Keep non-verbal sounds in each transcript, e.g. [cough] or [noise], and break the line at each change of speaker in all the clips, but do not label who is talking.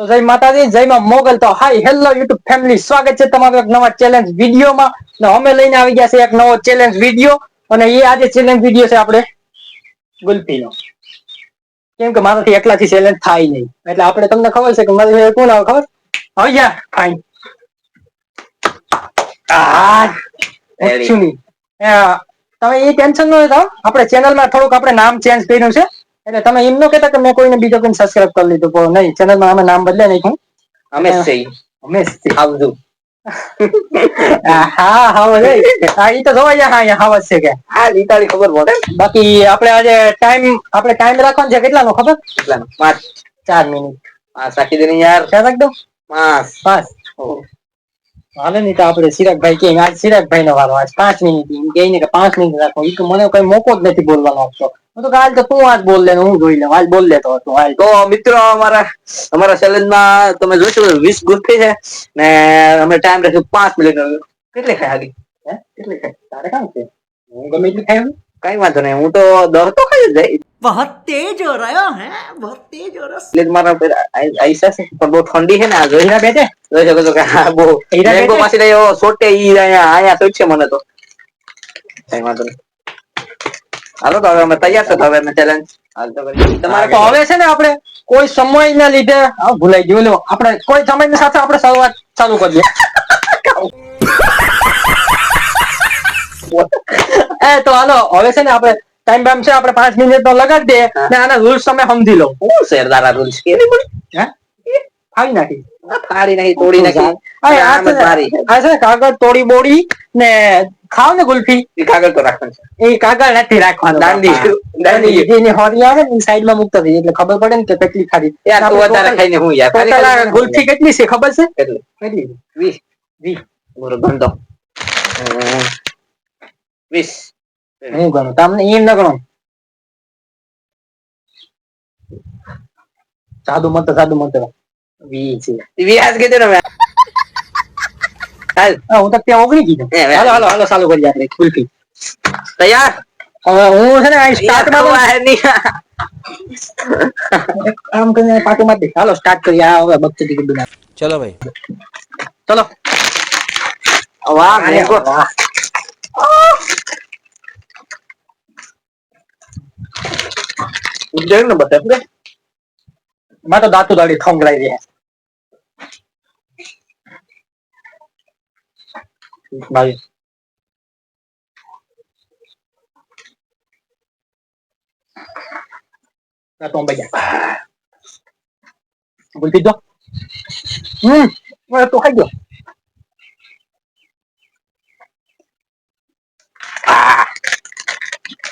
તો જય માતાજી જય માં મોગલ. તો હાય હેલો યુટ્યુબ ફેમિલી સ્વાગત છે તમારું એક નવા ચેલેન્જ વિડીયોમાં. ને અમે લઈને આવી ગયા છે એક નવો ચેલેન્જ વીડિયો. અને એ આજે ચેલેન્જ વીડિયો છે આપણે ગુલ્ફીનો. કેમ કે મારાથી એકલાથી ચેલેન્જ થાય નહીં. એટલે આપણે તમને ખબર છે કે મારી કોણ આવે ખબર? હવે યા ફાઈન તમે એ ટેન્શન ન લેતા. આપણે ચેનલમાં થોડુંક આપણે નામ ચેન્જ કર્યું છે. એટલે તમે એમ ન કહેતા કે મેં કોઈને બીજો કોઈને સબસ્ક્રાઇબ કરી લીધું. પણ નહીં ચેનલમાં અમે નામ બદલે નાખ્યું
અમે જ છીએ.
હંમેશથી
આવજો [laughs]
હા હા હા ઈ તો જોવા જાય હા હાવજ છે કે.
આ લીતાળી ખબર પડે.
બાકી આપણે આજે ટાઈમ આપણે ટાઈમ રાખવાનો છે કેટલાનો ખબર?
કેટલાનો? પાંચ.
ચાર મિનિટ.
પાંચ રાખી દે યાર.
ક્યાં રાખ દઉં?
પાંચ.
પાંચ. હાલે નહીં તો આપણે ચિરાગભાઈ કે આજ ચિરાગભાઈ નો વારો આજ પાંચ મિનિટ એમ ને કે પાંચ મિનિટ રાખો. એ મને કઈ મોકો જ નથી બોલવાનો આપતો હું તો કાલ તો તું આજ બોલ લે હું જોઈ લઉં. આજ બોલ લેતો હતો હાલ.
તો મિત્રો અમારા અમારા સેલેનમાં તમે જોશો વીસ ગુસ્થી છે ને અમે ટાઈમ રાખ્યો પાંચ મિનિટ કેટલી ખાય હાલી?
હે? કેટલી ખાય? તારે કામ છે? હું ગમે એટલી ખાઈ.
કઈ વાંધો નહીં હું તો દસ તો ખાઈ જ જાય
बहुत तेज हो रहा है बहुत तेज हो रहा
એટલે જ મારા પેલા આઈ- આઈસા છે પણ બહુ ઠંડી છે ને આ જોઈ
હીરા બેઠે
જોઈ શકો છો કે હા બહુ
હીરા
મેંગો
બેઠે?
પાછી લઈ સોટે ઈ અહીંયા અહીંયા તો છે મને તો કઈ વાંધો નહીં હાલો તો હવે અમે તૈયાર છો તો હવે અમે ચેલેન્જ હાલ તો કરીએ
તમારે
તમારે
તો હવે છે ને આપણે કોઈ સમય ના લીધે હા, ભૂલાઈ ગયું લો આપણે કોઈ સમય ની સાથે આપણે શરૂઆત ચાલુ કરીએ [laughs] એ તો હાલો હવે છે ને આપણે ટાઈમ બાઈમ છે આપણે પાંચ મિનિટ નો લગાડી દે ને આના રૂલ્સ તમે સમજી લો.
હું શેરદારા રૂલ્સ બોલી?
હે? નાખી.
ફાડી નાખી તોડી નાખી.
આ છે કાગળ તોડી બોડી ને ખાવ ને ગુલ્ફી.
કાગળ તો રાખવાનું છે.
એ કાગળ નથી રાખવાનું.
દાંડી. દાંડી.
જેની હોરી આવે ને સાઈડમાં મૂકતા થઈ એટલે ખબર પડે ને કે કેટલી ખાધી.
યાર તું વધારે ખાઈને હું યાર?
ગુલ્ફી કેટલી છે ખબર છે?
કેટલી?
કેટલી?
વીસ.
વીસ.
બોલો ગણતો. હમ. વીસ
હું ગણું. તમને એમ ન ગણો. સાદું મંત્ર સાદું મંત્ર વીસ
વ્યાસ કે હાલ.
હું તો ત્યાં ઓગળી ગઈ હાલો હાલો હાલો ચાલુ કરી આપણે ખુલથી.
તૈયાર?
હું છે ને સ્ટાર્ટમાં આમ કરીને પાટું મારી હાલો સ્ટાર્ટ કરી આ હવે બક્તિ ટિકિટ
ચલો ભાઈ.
ચલો.
વાહ
વાહ.
જોયું ને બધા આપણે?
માં તો દાંતું દાડી ખંગડાઈ રહ્યા ભાઈ આ તો અંબાઈ જાય ગુલપી દો હમ હવે તો ખાઈ ગયો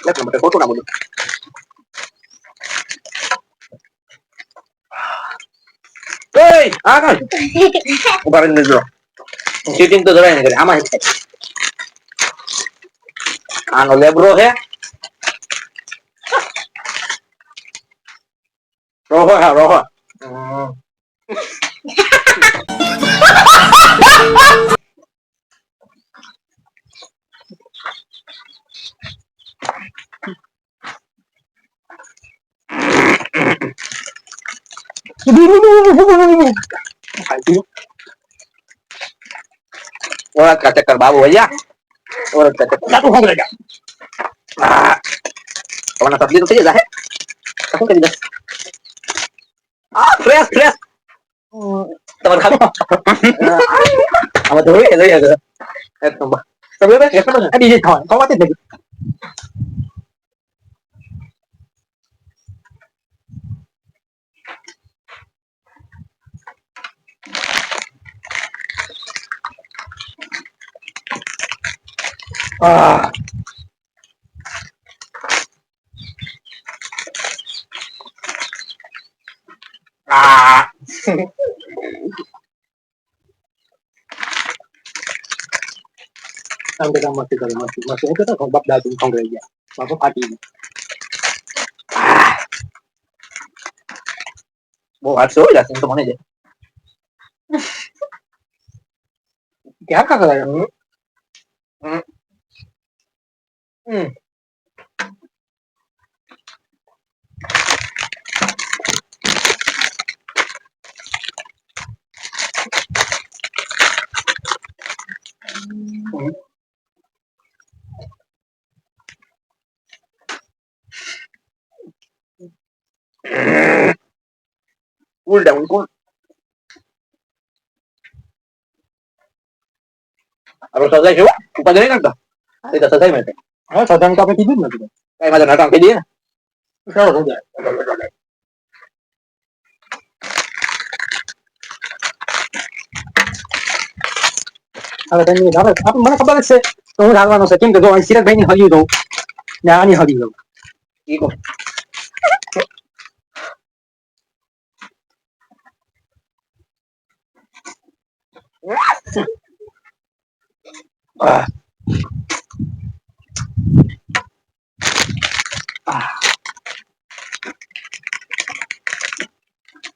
એટલે માટે ખોટું ના બોલું એય, આ કાં? ઊભા રહીને જો. Cheating તો જરાય નહીં કરી. આમાં આનો લેબરો છે રોહો હા રોહો ઓળખ કા ચક્કર બાબુ ભૈયા ઓળખ કા ચક્કર
ખંગડાઈ ગયા
આ. તમારા સબ્જી તો થઈ જાય શું કરી દે? આ ફ્રેશ ફ્રેશ તમારે ખાલી આમાં તો તો. એક નંબર. તમે
બીજી ખાવાનું ખવાતી જ નથી.
Ah. Ah.
આમ કે આમ મસ્તી કરે મસ્તી મસ્તી હું કહેતો હતો, બાપ દાદુ ખંગડાઈ ગયા બાપા ફાટી ગયું
બહુ હાથસો હોય Ừ. cool
down, cool. Apa selesai sih? Upah
jadi kan tuh? Tidak selesai mereka. હા
સદાન તો આપણે કીધું જ નથી
કઈ મારે નાટક કહી દઈએ ને
ચાલો સદાય હવે તમે હવે આપ- મને ખબર જ છે તો હું હારવાનો છે કેમ કે જો સિરતભાઈ ની હર્યું દઉં ને આની હરી દઉં. Ah.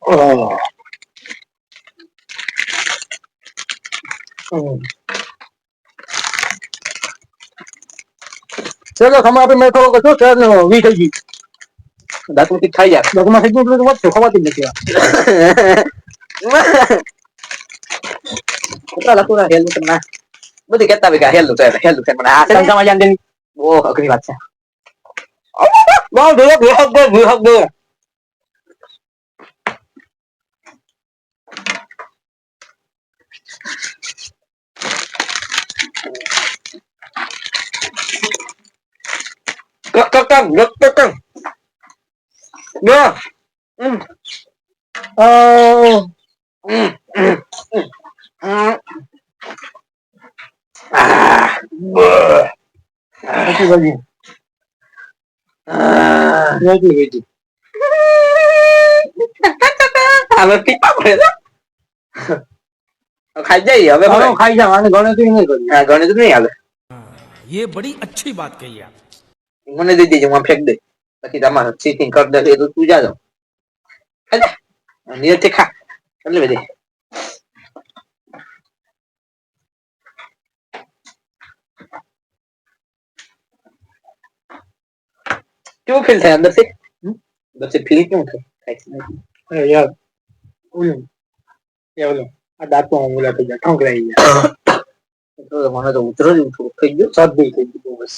Oh. હમ. ચલો ખમા આપી મેં થોડો કશું નો વી થઈ ગઈ.
તીખ ખાઈ જાય.
દાંતમાં થઈ ગયું એટલે વધશે ખવાતી નથી.
કેટલા લખું ના? હેલું તમને બધી કેતા હોય કે હેલું તો હેલું છે મને આ ને
જાણ દેની
બહુ અઘરી વાત છે. બહુ ધીરે ધીરે ધીરે ધીરે ધીરે કક કક કક કક કક કક Được. Ừ.
અ,
Ừ. Ừ. Ừ. Ah. Beuh.
પછી વળી
Ah.
વેચી વેચી
હવે પીપા પડે છે. ખાઈ જઈએ હવે
હાલો
હવે
ખાઈ જાવ આને ગણતરી નહીં કરી
હા ગણિત નહીં હાલે
ये बड़ी अच्छी बात कही आप
મને દઈ દેજે હું આમ ફેંક દે પછી તમારે ચીટિંગ કરી દે એ તો તું જા નિયતથી ખા એટલે બધી કેવું ફીલ થાય અંદરથી અંદરથી ફીલ કેવું થાય
અરે યાર ઓલું એ ઓલું આ દાંતો ઓલા થઈ ગયા ઠંકરાઈ ગયા
તો મને તો ઉતરો જ થોડું થઈ ગયું
સર્દી થઈ ગયું બસ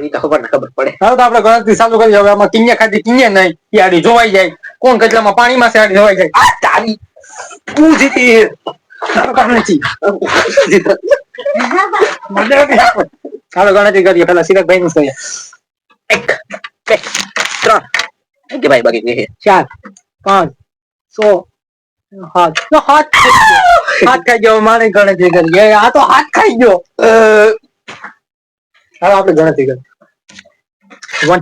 હવે તો ખબર ને ખબર પડે.
હવે તો આપણે ગણતરી ચાલુ કરી હવે આમાં કિન્યા ખાધી કિન્યા નહીં. એ આડી જોવાઈ જાય. કોણ કેટલામાં પાણીમાં છે જોવાઈ જાય.
આ તારી તું જીતી
તારું કામ નથી. ચાલો ગણતરી કરીએ પેલા સિરકભાઈ નું કરીએ
એક બે ત્રણ. કે ભાઈ બાકી
ચાર પાંચ સો હાથ તો હાથ ખાઈ ગયો. હાથ ખાઈ ગયો મારે ગણતરી કરી એ આ તો હાથ ખાઈ ગયો. હવે આપણે ગણતરી કરી one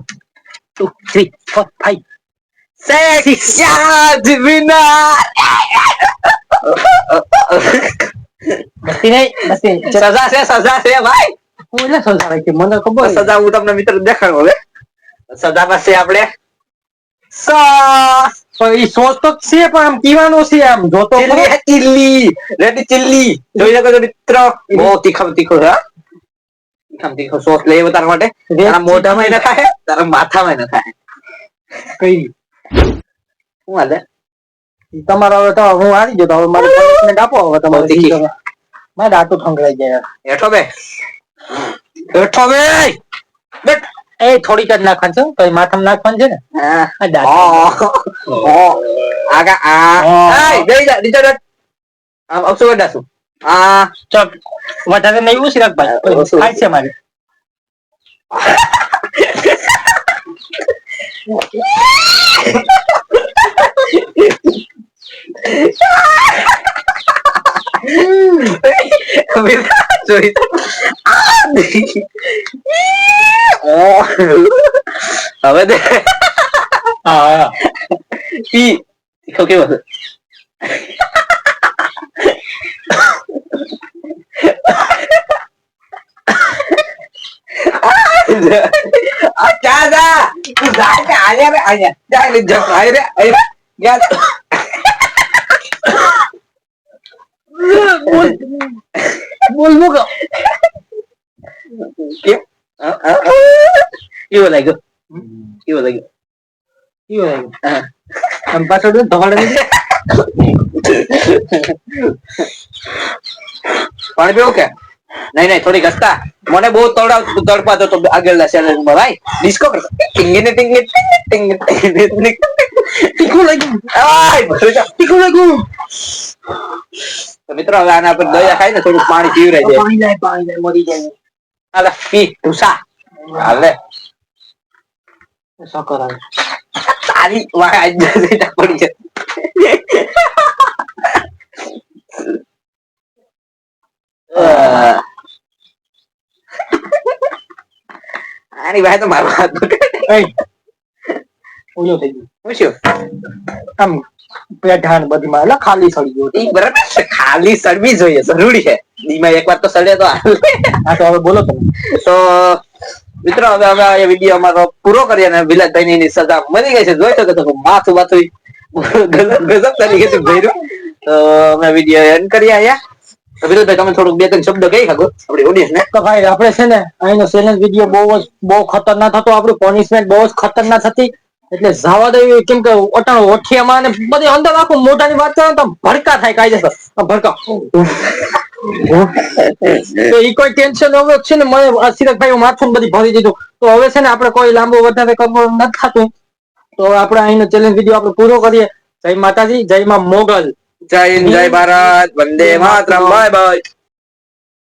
two three four five
Sex divina.
બસી નહીં બસી નહીં.
સજા છે સજા છે ભાઈ
હું એટલે સમજાવે કે મને ખબર
સજા હું તમને મિત્ર દેખાડું હવે સજા છે આપણે સોસ
સોસ તો છે પણ આમ પીવાનો છે આમ જોતો.
ચીલી રેડી ચીલી જોઈ શકો છો મિત્ર બહુ તીખમ તીખો હા? તીખું સોસ આવ્યો તારા માટે તારા મોઢામાં ન થાય તારા માથામાં ન થાય
કઈ
શું હાલે
તમારા હવે તો હું આવી જતો હવે મારે punishment આપો હવે તમારે મારે આટલું ખંગરાઈ જાય
હેઠો બે હેઠો બે બેટ
એ થોડીક જ નાખવાનું છે પછી માથામાં નાખવાનું છે ને
આગા આ બેહી જા નીચે આમ અક્ષો બેઠા આ
ચલ વધારે નહીં ઉછી રાખ
હા,
ભાઈ
ઓછું.
ખાય છે મારે
જોઈ ઓ હવે દે
હા
પી તીખો કેવો છે આ જા જા તું જા કે આયા રે આયા જા રે જા આયા રે આયા જા
બોલ બોલ મુકો
કેમ આ, આ, આ. કેવો લાગ્યો નહીં નહીં થોડીક હસતા મને બહુ તળાવ તડપાતો તો આગળના ચેલેન્જમાં ભાઈ ડિસ્કો કરતો ટીંગીને ટીંગી ટીંગી ટીંગી
તીખું લાગ્યું
આય ભરે જા.
તીખું લાગ્યું
તો મિત્રો હવે આના પર દયા ખાય ને થોડું પાણી પીવરાઈ જાય
પાણી જાય પાણી જાય મરી જાય
હાલે પી ઢુસા હાલે
સકર આવે
તારી વાહ આજ જઈને પડી છે આની ભાઈ તો મારો હાથ પકડે.
થઈ ગયું.
શું
આમ પેઢાણ બધી માં એટલે ખાલી સડી ગયું
ઈ બરાબર છે. ખાલી સડવી જોઈએ જરૂરી છે. દીમાં એક તો સડે તો.
હા તો હવે બોલો તમે.
તો મિત્રો હવે અમે આ વીડિયો અમારો પૂરો કરીએ અને વિલાસભાઈ ની સજા મળી ગઈ છે. જોઈ શકો છો માથું માથું ગજબ ગજબ તરીકે ભર્યું. તો અમે વીડિયો એન્ડ કરીએ અહીંયા. તો તમે થોડુંક બે ત્રણ શબ્દ કહી શકો, આપણી ઓડિયન્સ ને.
તો ભાઈ, આપણે છે ને, અહીંનો સેલેન્સ વીડિયો બહુ જ, બહુ ખતરનાક હતો. આપણું પનિશમેન્ટ બહુ જ ખતરનાક હતી. એટલે જવા દે કેમ કે ઓટાણો ઓઠિયામાં ને બધી અંદર આખું મોઢાની વાત કરો તો ભડકા થાય કાયદેસર. ભડકા. તો ઈ કોઈ ટેન્શન હવે છે ને, મને સિરકભાઈ માથું બધી ભરી દીધું. તો હવે છે ને, આપણે કોઈ લાંબો વધારે કરવું નથી થતું. તો આપણે અહીંનો ચેલેન્જ વીડિયો આપણે પૂરો કરીએ. જય માતાજી, જય માં મોગલ.
જય હિન્દ જય ભારત વંદે માતરમ બાય બાય.